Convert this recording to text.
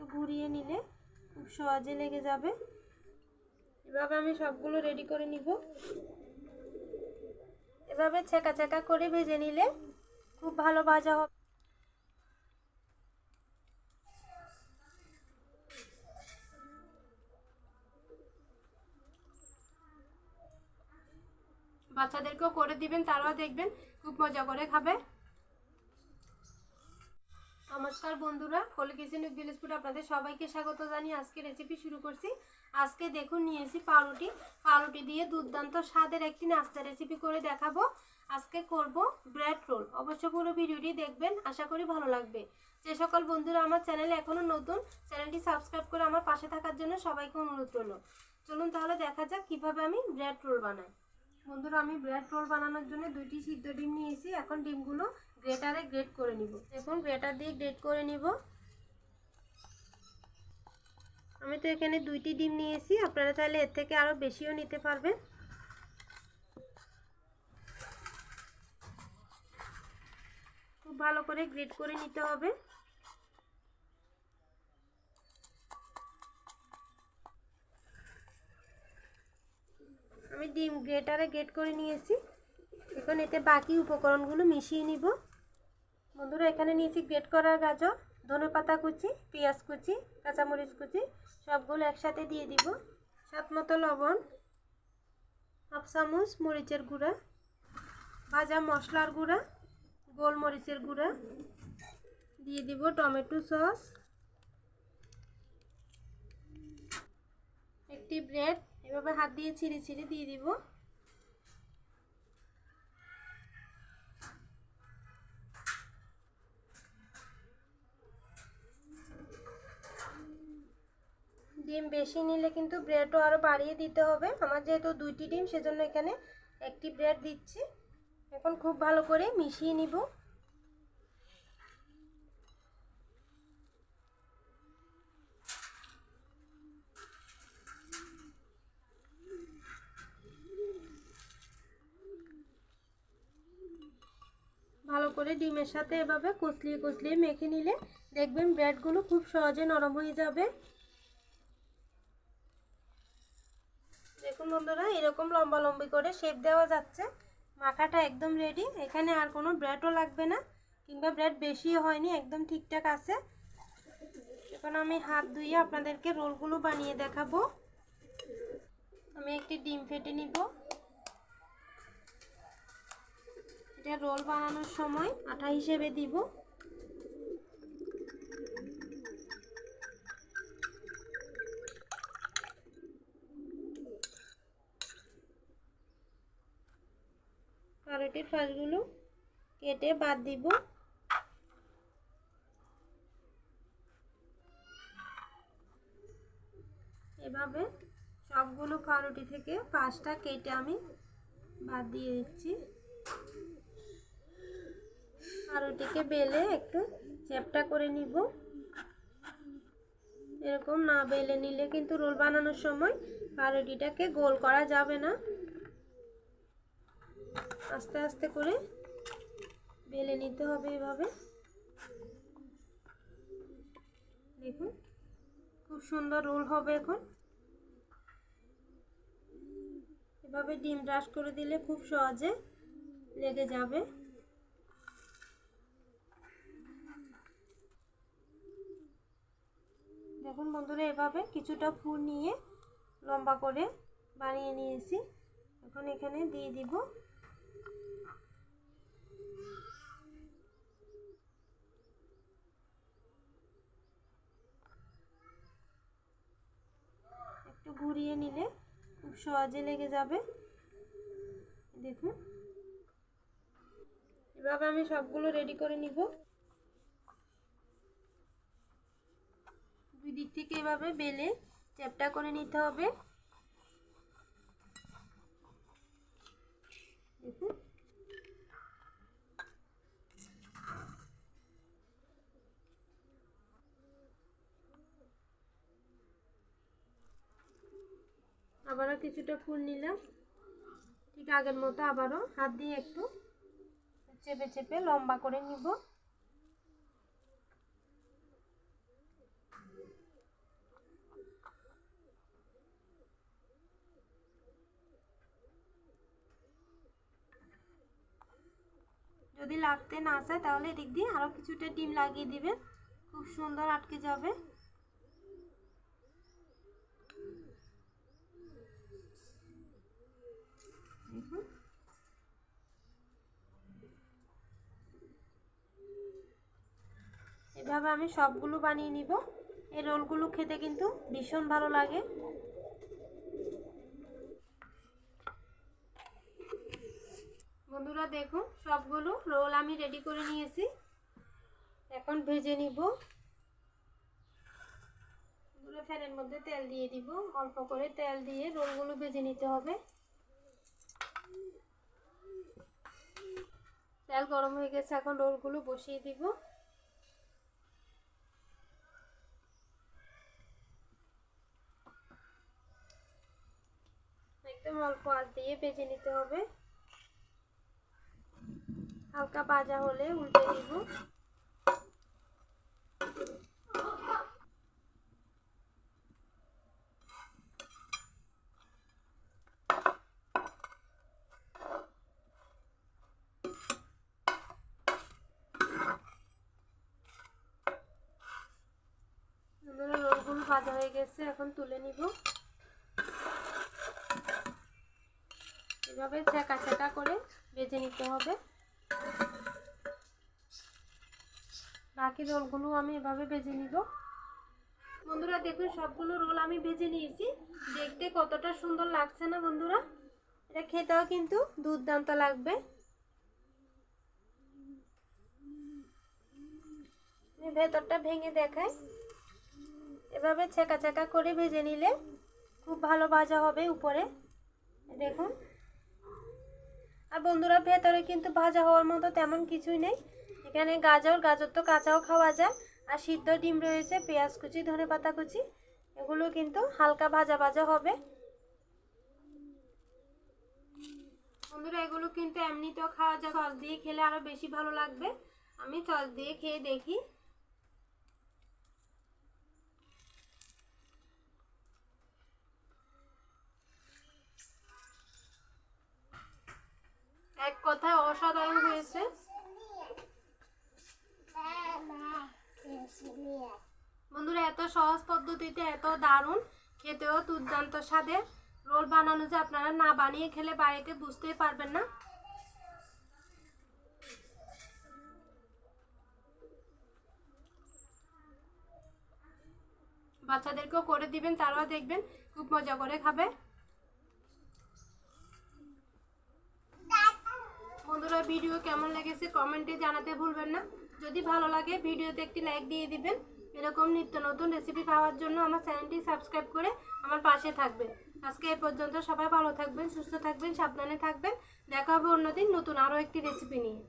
একটু ঘুরিয়ে নিলে খুব সহজে লেগে যাবে। এভাবে আমি সবগুলো রেডি করে নিব। এভাবে ছেঁকা ছেঁকা করে ভেজে নিলে খুব ভালো ভাজা হবে। বাচ্চাদেরকেও করে দিবেন, তারাও দেখবেন খুব মজা করে খাবে। নমস্কার বন্ধুরা কলি কিচেন উইথ ফুড আপনাদের সবাইকে স্বাগত জানিয়ে আজকে রেসিপি শুরু করছি। আজকে দেখুন নিয়েছি পাউরুটি। পাউরুটি দিয়ে দুর্দান্ত স্বাদের একটি নাস্তা রেসিপি করে দেখাবো। আজকে করব ব্রেড রোল অবশ্য পুরো ভিডিওটি দেখবেন, আশা করি ভালো লাগবে। যে সকল বন্ধুরা আমার চ্যানেলে এখনও নতুন চ্যানেলটি সাবস্ক্রাইব করে আমার পাশে থাকার জন্য সবাইকে অনুরোধ রইল। চলুন তাহলে দেখা যাক কীভাবে আমি ব্রেড রোল বানাই। বন্ধুরা, আমি ব্রেড রোল বানানোর জন্য দুইটি সিদ্ধ ডিম নিয়েছি। এখন ডিমগুলো গ্রেটারে গ্রেট করে নিব। এখন গ্রেটার দিয়ে গ্রেট করে নিব। আমি তো এখানে দুইটি ডিম নিয়েছি, আপনারা চাইলে এর থেকে আরও বেশিও নিতে পারবেন। খুব ভালো করে গ্রেট করে নিতে হবে। আমি ডিম গ্রেটারে গ্রেট করে নিয়েছি। এখন এতে বাকি উপকরণগুলো মিশিয়ে নিব। বন্ধুরা, এখানে নিয়েছি গ্রেট করা গাজর, ধনে পাতা কুচি, পেঁয়াজ কুচি, কাঁচামরিচ কুচি, সবগুলো একসাথে দিয়ে দিব। স্বাদ মতো লবণ, হাফ চামচ মরিচের গুঁড়া, ভাজা মশলার গুঁড়া, গোলমরিচের গুঁড়া, দিয়ে দিব টমেটো সস। একটি ব্রেড, এভাবে হাত দিয়ে ছিঁড়ে ছিঁড়ে দিয়ে দিব ডিম বেশি নিলে কিন্তু ব্রেডও আরও বাড়িয়ে দিতে হবে। আমার যেহেতু দুইটি ডিম, সেজন্য এখানে একটি ব্রেড দিচ্ছি। এখন খুব ভালো করে মিশিয়ে নিব। ভালো করে ডিমের সাথে এভাবে কচলিয়ে কচলিয়ে মেখে নিলে দেখবেন ব্রেডগুলো খুব সহজে নরম হয়ে যাবে দেখুন বন্ধুরা, এরকম লম্বা লম্বি করে শেপ দেওয়া যাচ্ছে। মাখাটা একদম রেডি এখানে আর কোনো ব্রেডও লাগবে না, কিংবা ব্রেড বেশিও হয়নি, একদম ঠিকঠাক আছে। এখন আমি হাত ধুয়ে আপনাদেরকে রোলগুলো বানিয়ে দেখাবো। আমি একটি ডিম ফেটে নিব। এটা রোল বানানোর সময় আটা হিসেবে দিব। কারোটির ফাঁসগুলো কেটে বাদ দিব। এভাবে সবগুলো পাউরুটি থেকে পাঁচটা কেটে আমি বাদ দিয়ে দিচ্ছি। পাউরুটিকে বেলে একটু চ্যাপটা করে নিব। এরকম না বেলে নিলে কিন্তু রোল বানানোর সময় পাউরুটিটাকে গোল করা যাবে না। আস্তে আস্তে করে বেলে নিতে হবে এভাবে। দেখুন, খুব সুন্দর রোল হবে এখন। এভাবে ডিম ব্রাশ করে দিলে খুব সহজে লেগে যাবে। দেখুন বন্ধুরা, এভাবে কিছুটা ফুল নিয়ে লম্বা করে বানিয়ে নিয়েছি। এখন এখানে দিয়ে দিব একটু ঘুরিয়ে নিলে খুব সহজে লেগে যাবে। দেখুন। এভাবে আমি সবগুলো রেডি করে নিব। দুই দিক থেকে এভাবে বেলে চ্যাপটা করে নিতে হবে। আবারও কিছুটা ফুল নিলাম। ঠিক আগের মতো আবারও হাত দিয়ে একটু চেপে চেপে লম্বা করে নিব। যদি লাগতে না চায় তাহলে এদিক দিয়ে আরও কিছুটা ডিম লাগিয়ে দিবেন। খুব সুন্দর আটকে যাবে। দেখুন এভাবে আমি সবগুলো বানিয়ে নিব। এই রোলগুলো খেতে কিন্তু ভীষণ ভালো লাগে। বন্ধুরা, দেখুন, সবগুলো রোল আমি রেডি করে নিয়েছি। এখন ভেজে নিব। ফ্যানের মধ্যে তেল দিয়ে দিব। অল্প করে তেল দিয়ে রোলগুলো ভেজে নিতে হবে। তেল গরম হয়ে গেছে, এখন রোলগুলো বসিয়ে দিব। একদম অল্প আঁচ দিয়ে ভেজে নিতে হবে। হালকা ভাজা হলে উল্টে দিব রোলগুলো ভাজা হয়ে গেছে, এখন তুলে নিব। এভাবে ছেঁকা ছেঁকা করে ভেজে নিতে হবে। বাকি রোলগুলো আমি এভাবে ভেজে নিব। বন্ধুরা, দেখুন, সবগুলো রোল আমি ভেজে নিয়েছি। দেখতে কতটা সুন্দর লাগছে না বন্ধুরা? এটা খেতেও কিন্তু দুর্দান্ত লাগবে। ভেতরটা ভেঙে দেখাই। এভাবে ছেঁকা ছেঁকা করে ভেজে নিলে খুব ভালো ভাজা হবে উপরে। দেখুন। আর বন্ধুরা, ভেতরে কিন্তু ভাজা হওয়ার মতো তেমন কিছুই নেই। এখানে গাজর গাজর তো কাঁচাও খাওয়া যায়। আর সিদ্ধ ডিম রয়েছে, পেঁয়াজ কুচি, ধনে পাতা কুচি। এগুলো কিন্তু হালকা ভাজা ভাজা হবে। বন্ধুরা, এগুলো কিন্তু এমনিতেও খাওয়া যায়। সস দিয়ে খেলে আরও বেশি ভালো লাগবে। আমি সস দিয়ে খেয়ে দেখি। এক কথায় অসাধারণ হয়েছে। বন্ধুরা, এত সহজ পদ্ধতিতে, এত দারুণ, খেতেও দুর্দান্ত স্বাদের রোল বানানো যে আপনারা না বানিয়ে খেলে বাড়িতে বুঝতেই পারবেন না। বাচ্চাদেরকেও করে দিবেন, তারাও দেখবেন, খুব মজা করে খাবে। বন্ধুরা ভিডিও কেমন লেগেছে কমেন্টে জানাতে ভুলবেন না। যদি ভালো লাগে, ভিডিওতে একটি লাইক দিয়ে দিবেন। এরকম নিত্য নতুন রেসিপি পাওয়ার জন্য আমার চ্যানেলটি সাবস্ক্রাইব করে আমার পাশে থাকবেন। আজকে এ পর্যন্ত সবাই ভালো থাকবেন, সুস্থ থাকবেন, সাবধানে থাকবেন। দেখা হবে অন্যদিন নতুন আরও একটি রেসিপি নিয়ে।